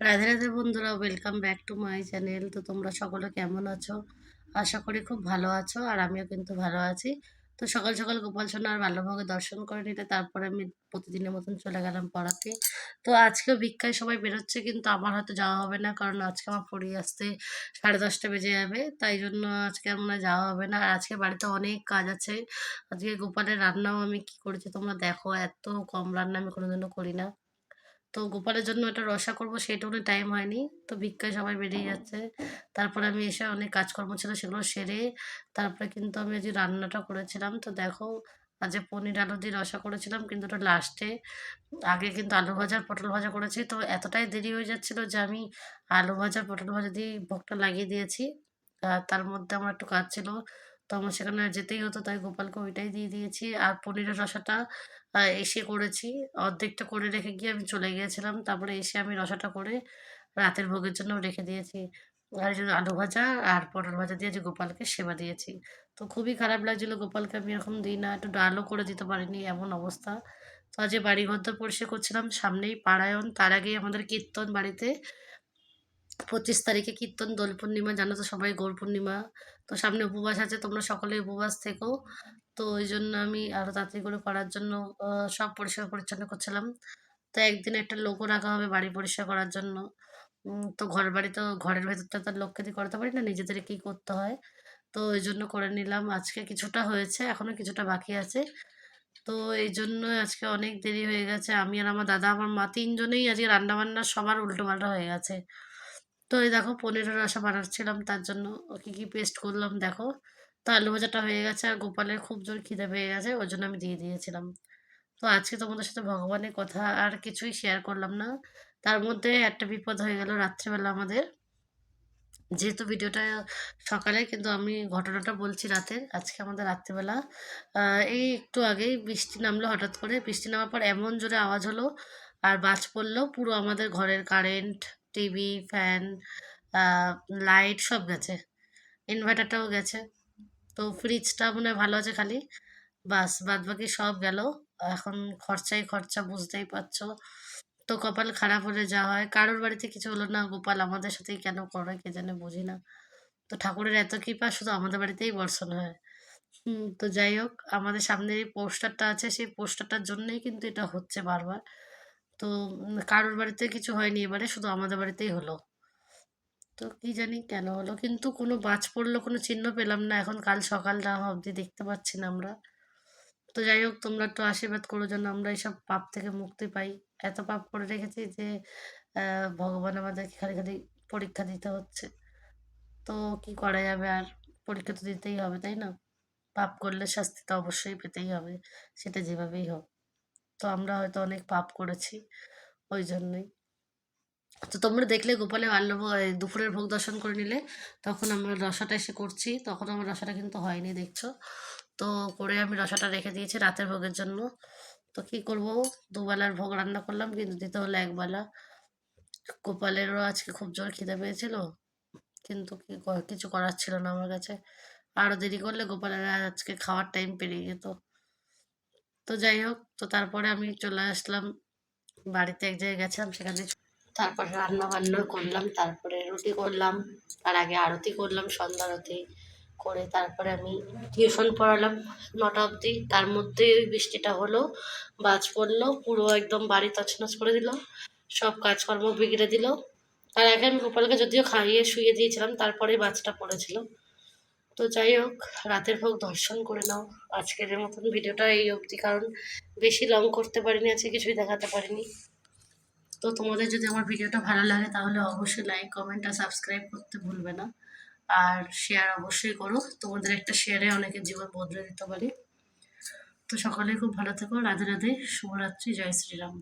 রাধে রাধে বন্ধুরা welcome back to my channel তো তোমরা সকলে কেমন আছো? আশা করি খুব ভালো আছো, আর আমিও কিন্তু ভালো আছি। তো সকাল সকাল গোপাল সোনার বাল্যভোগে দর্শন করে নিতে, তারপরে আমি প্রতিদিনের মতন চলে গেলাম পড়াতে। তো আজকেও ভিক্ষায় সবাই বেরোচ্ছে, কিন্তু আমার হয়তো যাওয়া হবে না, কারণ আজকে আমার পড়ি আসতে সাড়ে দশটা বেজে যাবে। তাই জন্য আজকে আমার যাওয়া হবে না, আর আজকে বাড়িতে অনেক কাজ আছে। আজকে গোপালের রান্নাও আমি কি করেছি তোমরা দেখো, এত কম রান্না আমি কোনোদিনও করি না। গোপালের জন্য একটা রসা করব সেইটুকুনি টাইম হয়নি। তো ভিক্ষায় সবাই বেরিয়ে যাচ্ছে। তারপরে আমি এসে অনেক কাজকর্ম ছিল সেগুলো সেরে তারপরে কিন্তু আমি আজ রান্নাটা করেছিলাম তো দেখো আজ পনির আলু দিয়ে রসা করেছিলাম কিন্তু ওটা লাস্টে আগে কিন্তু আলু ভাজা পটল ভাজা করেছি তো এতটাই দেরি হয়ে যাচ্ছিল যে আমি আলু ভাজা পটল ভাজা দিয়ে ভোগটা লাগিয়ে দিয়েছি। আর তার মধ্যে আমার একটু কাজ ছিল। তো আমার সেখানে আর যেতেই হতো, তাই গোপালকে ওইটাই দিয়ে দিয়েছি। আর পনিরের রসাটা এসে করেছি। অর্ধেকটা করে রেখে গিয়ে আমি চলে গিয়েছিলাম। তারপরে এসে আমি রসাটা করে রাতের ভোগের জন্য রেখে দিয়েছি। আর যে আলু ভাজা আর পটল ভাজা দিয়ে যে গোপালকে সেবা দিয়েছি। তো খুবই খারাপ লাগছিল গোপালকে, আমি এরকম দিই না একটু ডালও করে দিতে পারিনি, এমন অবস্থা। তো আজ বাড়ি ঘর পরিষ্কার করছিলাম, সামনেই পাড়ায়ন তার আগেই আমাদের কীর্তন বাড়িতে পঁচিশ তারিখে কীর্তন, দোল পূর্ণিমা, জানো তো সবাই গৌর পূর্ণিমা। তো সামনে উপবাস আছে, তোমরা সকলে উপবাস থেকো। তো ওই জন্য আমি আরও তাড়াতাড়ি করে করার জন্য সব পরিষ্কার পরিচ্ছন্ন করছিলাম। তো একদিন একটা লোকও রাখা হবে বাড়ি পরিষ্কার করার জন্য। তো ঘর বাড়ি তো, ঘরের ভেতরটা তো লোককে দিয়ে করাতে পারি না নিজেদেরকেই করতে হয়। তো ওই জন্য করে নিলাম। আজকে কিছুটা হয়েছে, এখনও কিছুটা বাকি আছে। তো এই জন্য আজকে অনেক দেরি হয়ে গেছে। আমি আর আমার দাদা, আমার মা তিনজনেই আজকে রান্নাবান্না সবার উল্টো পাল্টা হয়ে গেছে। তো এই দেখো পনিরের রসা বানাচ্ছিলাম, তার জন্য কী কী পেস্ট করলাম দেখো। তো আলু ভাজাটা হয়ে গেছে আর গোপালের খুব জোর খিদে পেয়ে গেছে ওই জন্য আমি দিয়ে দিয়েছিলাম। তো আজকে তোমাদের সাথে ভগবানের কথা আর কিছুই শেয়ার করলাম না। তার মধ্যে একটা বিপদ হয়ে গেল রাত্রেবেলা আমাদের। যেহেতু ভিডিওটা সকালে, কিন্তু আমি ঘটনাটা বলছি রাতের আজকে আমাদের রাত্রেবেলা। এই একটু আগেই বৃষ্টি নামলো হঠাৎ করে। বৃষ্টি নামার পর এমন জোরে আওয়াজ হলো, আর বাজ পড়ল পুরো আমাদের ঘরের কারেন্ট টিভি, ফ্যান লাইট সব গেছে। ইনভার্টারটাও গেছে। তো ফ্রিজটা মনে হয় ভালো আছে খালি। বাস বাদ বাকি সব গেল। এখন খরচাই খরচা, বুঝতেই পারছ। তো কপাল খারাপ হলে যা হয়। কারোর বাড়িতে কিছু হলো না, গোপাল আমাদের সাথেই কেন করে, কে জানে বুঝি না। তো ঠাকুরের এত কৃপা, শুধু আমাদের বাড়িতেই বর্ষণ হয়। তো যাই হোক, আমাদের সামনে এই পোস্টারটা আছে। সেই পোস্টারটার জন্যই কিন্তু এটা হচ্ছে বারবার। তো কারোর বাড়িতে কিছু হয়নি এবারে, শুধু আমাদের বাড়িতেই হলো। তো কি জানি কেন হলো, কিন্তু কোনো বাজ পড়ল, কোনো চিহ্ন পেলাম না। এখন কাল সকাল না অবধি দেখতে পাচ্ছি না আমরা। তো যাই হোক, তোমরা একটু আশীর্বাদ করো যেন আমরা এইসব পাপ থেকে মুক্তি পাই। এত পাপ করে রেখেছি যে ভগবান আমাদেরকে খালি খালি পরীক্ষা দিতে হচ্ছে। তো কি করা যাবে আর? পরীক্ষা তো দিতেই হবে, তাই না? পাপ করলে শাস্তি তো অবশ্যই পেতেই হবে, সেটা যেভাবেই হোক। তো আমরা হয়তো অনেক পাপ করেছি, ওই জন্যই। তো তোমরা দেখলে গোপালে এই দুপুরের ভোগ দর্শন করে নিলে, তখন আমরা রসাটা এসে করছি, তখন আমার রসাটা কিন্তু হয়নি, দেখছ? তো করে আমি রসাটা রেখে দিয়েছি রাতের ভোগের জন্য। তো কি করব? দুবেলার ভোগ রান্না করলাম, কিন্তু দিতে হলো একবেলা। গোপালেরও আজকে খুব জোর খিদে পেয়েছিল, কিন্তু কি কিছু করার ছিল না আমার কাছে। আরও দেরি করলে গোপালের আজকে খাওয়ার টাইম পেরিয়ে যেত। তো যাই হোক, তো তারপরে আমি চলে আসলাম। বাড়িতে এক জায়গায় গেছিলাম, সেখানে তারপরে রান্না বান্না করলাম, তারপরে রুটি করলাম, তার আগে আরতি করলাম, সন্ধ্যা আরতি করে তারপরে আমি টিউশন পড়ালাম নটা অবধি। তার মধ্যে ওই বৃষ্টিটা হলো, বাজ পড়ল, পুরো একদম বাড়ি তছনছ করে দিল, সব কাজকর্ম বিগড়ে দিল। তার আগে আমি গোপালকে যদিও খাইয়ে শুয়ে দিয়েছিলাম তারপরে বাজটা পড়েছিল। তো যাই হোক, রাতের ভোগ দর্শন করে নাও। আজকের মতন ভিডিওটা এই অবধি, কারণ বেশি লং করতে পারিনি, আজকে কিছুই দেখাতে পারিনি। তো তোমাদের যদি আমার ভিডিওটা ভালো লাগে, তাহলে অবশ্যই লাইক কমেন্ট আর সাবস্ক্রাইব করতে ভুলবে না। আর শেয়ার অবশ্যই করো। তোমাদের একটা শেয়ারে অনেকের জীবন বদলে দিতে পারে। তো সকলে খুব ভালো থেকো। রাধে রাধে। শুভরাত্রি। জয় শ্রীরাম।